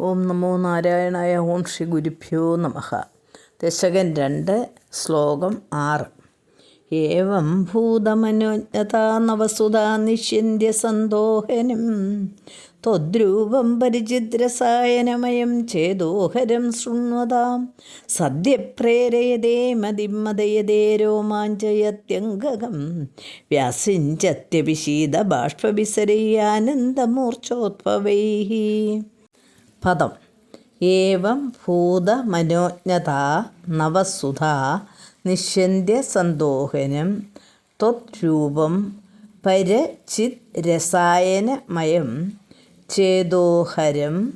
ഓം നമോ നാരായണായ ഓം ശ്രീ ഗുരുഭ്യോ നമഃ. ദശകൻ രണ്ട് ശ്ലോകം ആറ്. ഏവം ഭൂതമനോജ്ഞതാ നവസുതാ നിഷ്യന്ത്യ സന്തോഹനം. ത്വദ്രൂപം പരിചിദ്രസായനമയം ചേതോഹരം ശൃണ്വതാം. സദ്യപ്രേരയതേ മതിമതയതേ രോമാഞ്ചയത്യംഗകം. വ്യാസിഞ്ചത്യഭിഷീത ബാഷ്പവിസരയ്യാനന്ദമൂർച്ഛോത്ഭവൈः പദം. ഏവം ഭൂതമനോജ്ഞത നവസുധ നിഷ്യന്ത്യ സന്തോഹനം ത്വരൂപം പരചിത് രസായനമയം ചേതോഹരം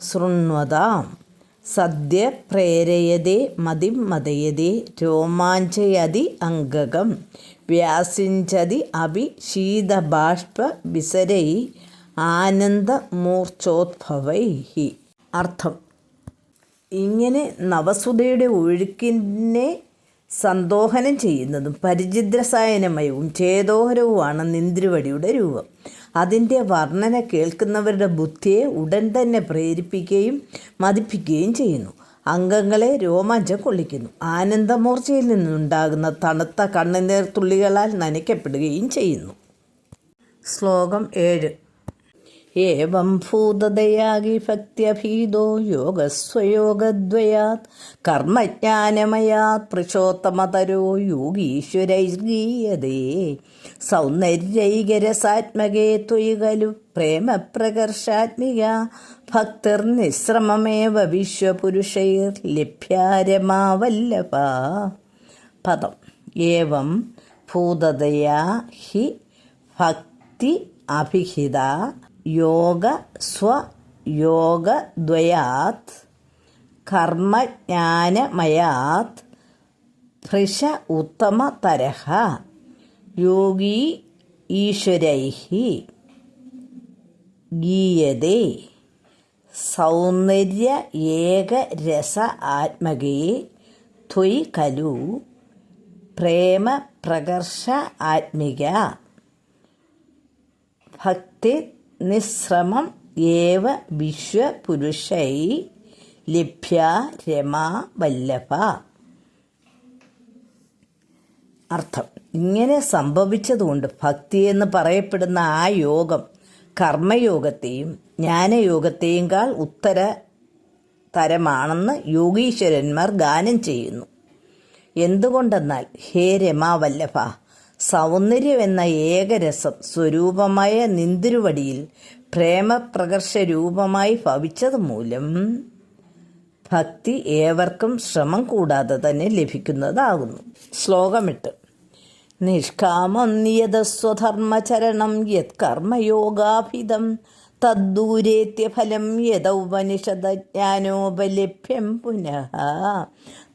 ശൃണ്വതാം. സദ്യ പ്രേരയതേ മതിം മതയതേ രോമാഞ്ചയതി അംഗകം വ്യാസിഞ്ചതി അഭി ശീതബാഷ്പ വിസരൈ ആനന്ദമൂർച്ഛോദ്ഭവൈ അർത്ഥം. ഇങ്ങനെ നവസുധയുടെ ഒഴുക്കിനെ സന്തോഹനം ചെയ്യുന്നതും പരിചിദ്രസായനമയവും ചേതോഹരവുമാണ് നിന്ദ്രിവടിയുടെ രൂപം. അതിന്റെ വർണന കേൾക്കുന്നവരുടെ ബുദ്ധിയെ ഉടൻ തന്നെ പ്രേരിപ്പിക്കുകയും മതിപ്പിക്കുകയും ചെയ്യുന്നു. അംഗങ്ങളെ രോമാഞ്ചം കൊള്ളിക്കുന്നു. ആനന്ദമൂർച്ചയിൽ നിന്നുണ്ടാകുന്ന തണുത്ത കണ്ണുനീർ തുള്ളികളാൽ നനയ്ക്കപ്പെടുകയും ചെയ്യുന്നു. ശ്ലോകം ഏഴ്. ഏവം ഭൂതദയാഗി ഭക്ത്യഭീതോ യോഗസ്വയോഗദ്വയാത്. കർമ്മജ്ഞാനമയാത് പൃഷോത്തമതരോ യോഗീശ്വരൈർഗീയതേ. സൗന്ദര്യൈകരസാത്മകേ ത്വയി ഖലു പ്രേമപ്രകർഷാത്മിക ഭക്തിർനിശ്രമമേവ വിശ്വപുരുഷൈർ ലഭ്യാരമാവല്ലഭ. പദം. ഏവം ഭൂതദയാ ഹി ഭക്തി അഭിഹിത. യോഗ സ്വയോഗദ്വയാത് കർമ്മജ്ഞാനമയാത് ഭൃഷ ഉത്തമതരഹ യോഗീ ഈശ്വരൈः ഗീയതേ സൗന്ദര്യ ഏകരസ ആത്മകേ ത്വയ് കലു പ്രേമ പ്രകർഷ ആത്മിക ഭക്തി നിശ്രമം ഏവ വിശ്വപുരുഷൈ ലഭ്യ രമാ വല്ലഭ. അർത്ഥം ഇങ്ങനെ സംഭവിച്ചതുകൊണ്ട് ഭക്തി എന്ന് പറയപ്പെടുന്ന ആ യോഗം കർമ്മയോഗത്തെയും ജ്ഞാനയോഗത്തെയും കാൾ ഉത്തര തരമാണെന്ന് യോഗീശ്വരന്മാർ ഗാനം ചെയ്യുന്നു. എന്തുകൊണ്ടെന്നാൽ ഹേ രമാവല്ലഭ സൗന്ദര്യം എന്ന ഏകരസം സ്വരൂപമായ നിന്തിരുവടിയിൽ പ്രേമപ്രകർഷ രൂപമായി ഭവിച്ചത് മൂലം ഭക്തി ഏവർക്കും ശ്രമം കൂടാതെ തന്നെ ലഭിക്കുന്നതാകുന്നു. ശ്ലോകമിട്ട്. നിഷ്കാമം നിയതസ്വധർമ്മചരണം യത് കർമ്മയോഗാഭിതം തദ്ദൂരേത്യഫലം യദൗപനിഷദജ്ഞാനോപലഭ്യം പുനഃ.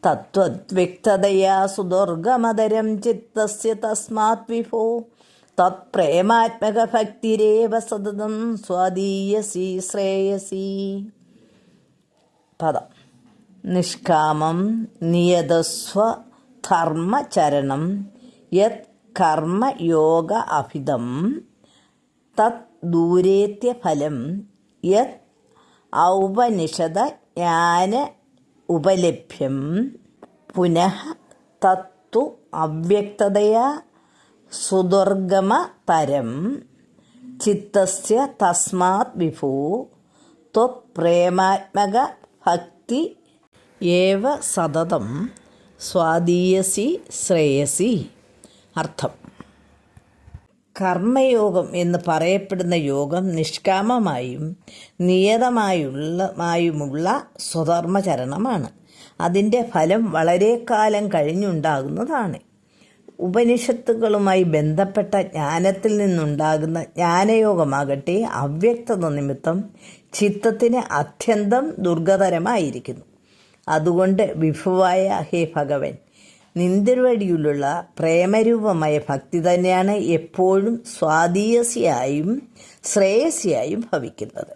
തത്വദ്വ്യക്തതയാ സുദുർഗമതരം ചിത്തസ്യ തസ്മാത് വിഭോ. തത്പ്രേമാത്മകഭക്തിരേവ സതതം സ്വാദീയസി ശ്രേയസി. പദം. നിഷ്കാമം നിയതസ്വ ധർമ്മചരണം യത് കർമ്മയോഗ അഭിതം തത് ദൂരേത്യഫലം യത് ഔപനിഷത ജ്ഞാന ഉപലഭ്യം. പുനഃ തത്തു അവ്യക്തതയാ സുദുർഗമതരം. ചിത്തസ്യ തസ്മാത് വിഭൂ ത്വപ്രേമാത്മക ഭക്തി ഏവ സതതം സ്വാദീയസി ശ്രേയസി. അർത്ഥം കർമ്മയോഗം എന്ന് പറയപ്പെടുന്ന യോഗം നിഷ്കാമമായും നിയതമായുള്ള സ്വധർമ്മചരണമാണ്. അതിന്റെ ഫലം വളരെ കാലം കഴിഞ്ഞുണ്ടാകുന്നതാണ്. ഉപനിഷത്തുകളുമായി ബന്ധപ്പെട്ട ജ്ഞാനത്തിൽ നിന്നുണ്ടാകുന്ന ജ്ഞാനയോഗമാകട്ടെ അവ്യക്തത നിമിത്തം ചിത്തത്തിന് അത്യന്തം ദുർഗതരമായിരിക്കുന്നു. അതുകൊണ്ട് വിഭുവായ ഹേ ഭഗവൻ നിന്തിരുവടിയിലുള്ള പ്രേമരൂപമായ ഭക്തി തന്നെയാണ് എപ്പോഴും സ്വാധീയസിയായും ശ്രേയസിയായും ഭവിക്കുന്നത്.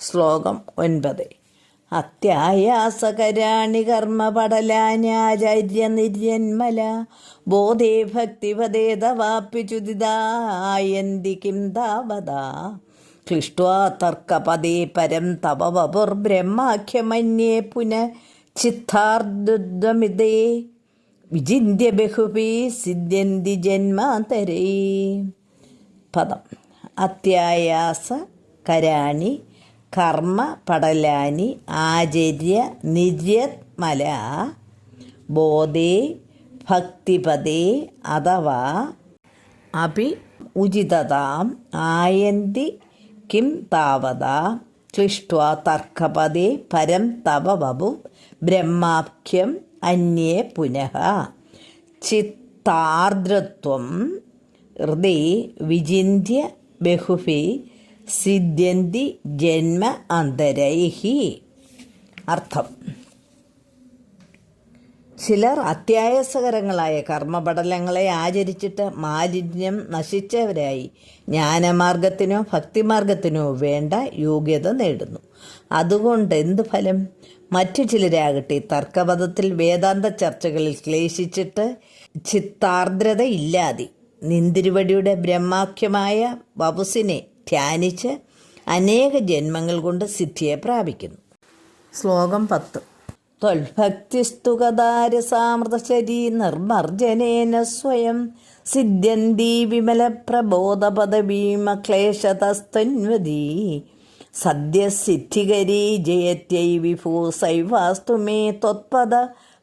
ശ്ലോകം ഒൻപത്. അത്യായാസകരാണി കർമ്മപടലാനാചാര്യ നിർയന്മല ബോധേ ഭക്തിപദേതവാപ്യുചുതിതായന്തി കിം താവതാ ക്ലിഷ്ട്വാ തർക്കപദേ പരം തവ വപുർബ്രഹ്മാഖ്യമന്യേ പുന ചിത്താർദ്ദമിതേ വിചിന്യ ബഹുപി സിദ്ധ്യന്തി ജന്മാന്തരേ പദം. അത്യായാസ കരാണി കർമ്മ പടലാനി ആചര്യ നിര്യത്മല ബോധേ ഭക്തിപദേ അഥവാ അപി ഉചിതതാം ആയന്തി കിം താവത ക്ലിഷ്ട്വാ തർക്കപദേ പരം തവ വപു ബ്രഹ്മാഖ്യം അന്യേ പുനഃ ചിത്താർദ്രത്വം ഹൃദി വിചിന്യ ബഹുഫി സിദ്ധ്യന്തി ജന്മ അന്തരൈഹി. അർത്ഥം. ചിലർ അത്യായസകരങ്ങളായ കർമ്മപടലങ്ങളെ ആചരിച്ചിട്ട് മാലിന്യം നശിച്ചവരായി. ജ്ഞാനമാർഗത്തിനോ ഭക്തിമാർഗത്തിനോ വേണ്ട യോഗ്യത നേടുന്നു. അതുകൊണ്ട് എന്ത് ഫലം? മറ്റു ചിലരാകട്ടെ തർക്കപഥത്തിൽ വേദാന്ത ചർച്ചകളിൽ ക്ലേശിച്ചിട്ട് ചിത്താർദ്രത ഇല്ലാതെ നിന്തിരുവടിയുടെ ബ്രഹ്മാഖ്യമായ വപുസിനെ ധ്യാനിച്ച് അനേക ജന്മങ്ങൾ കൊണ്ട് സിദ്ധിയെ പ്രാപിക്കുന്നു. ശ്ലോകം പത്ത്. ത്വൽഭക്തിസ്തുകദാരസാമൃതശരീ നിർമർജനേന സ്വയം സിദ്ധ്യന്തി വിമലപ്രബോധപദവീമക്ലേശതസ്തന്വതി സദ്യസിദ്ധികരീ ജയത്യൈ വിഭൂ സൈവാസ്തു മേ ത്വത്പദ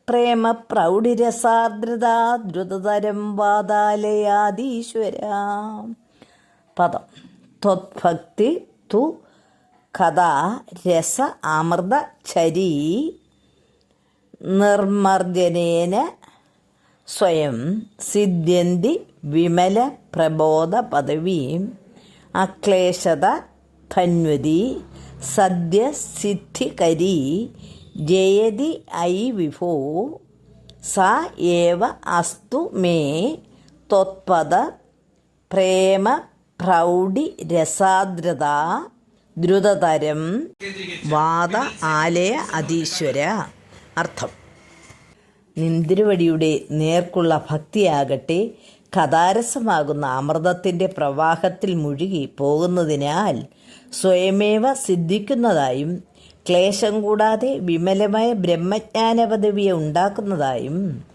പ്രേമ പ്രൗഢിരസാർദ്രതാ ദ്രുതതരം വാതാലയാദീശ്വര പദം. ത്വത്ഭക്തി തു കഥാ രസ അമൃത ചരീ നിർമർജനേന സ്വയം സിദ്ധ്യന്തി വിമല പ്രബോധ പദവീം അക്ലേശത ധന്വതി സദ്യസിദ്ധികരി ജയതി ഐ വിഭോ സ ഏവ അസ്തു മേ ത്വത്പദ പ്രേമ പ്രൗഢി രസാദ്രത ദ്രുതതരം വാദ ആലയ അതീശ്വര അർത്ഥം. നിന്തിരുവടിയുടെ നേർക്കുള്ള ഭക്തിയാകട്ടെ കഥാരസമാകുന്ന അമൃതത്തിന്റെ പ്രവാഹത്തിൽ മുഴുകി പോകുന്നതിനാൽ സ്വയമേവ സിദ്ധിക്കുന്നതായും ക്ലേശം കൂടാതെ വിമലമായ ബ്രഹ്മജ്ഞാന പദവിയെ ഉണ്ടാക്കുന്നതായും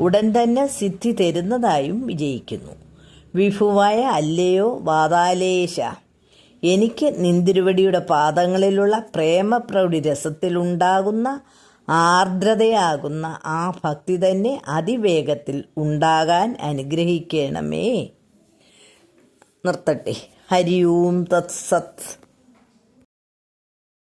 ഉടൻ തന്നെ സിദ്ധി തരുന്നതായും വിജയിക്കുന്നു. വിഭുവായ അല്ലയോ വാതാലേശ എനിക്ക് നിന്തിരുവടിയുടെ പാദങ്ങളിലുള്ള പ്രേമപ്രൗഢി രസത്തിലുണ്ടാകുന്ന ആർദ്രതയാകുന്ന ആ ഭക്തി തന്നെ അതിവേഗത്തിൽ ഉണ്ടാകാൻ അനുഗ്രഹിക്കണമേ. നിർത്തട്ടെ. ഹരി ഓം തത്സത്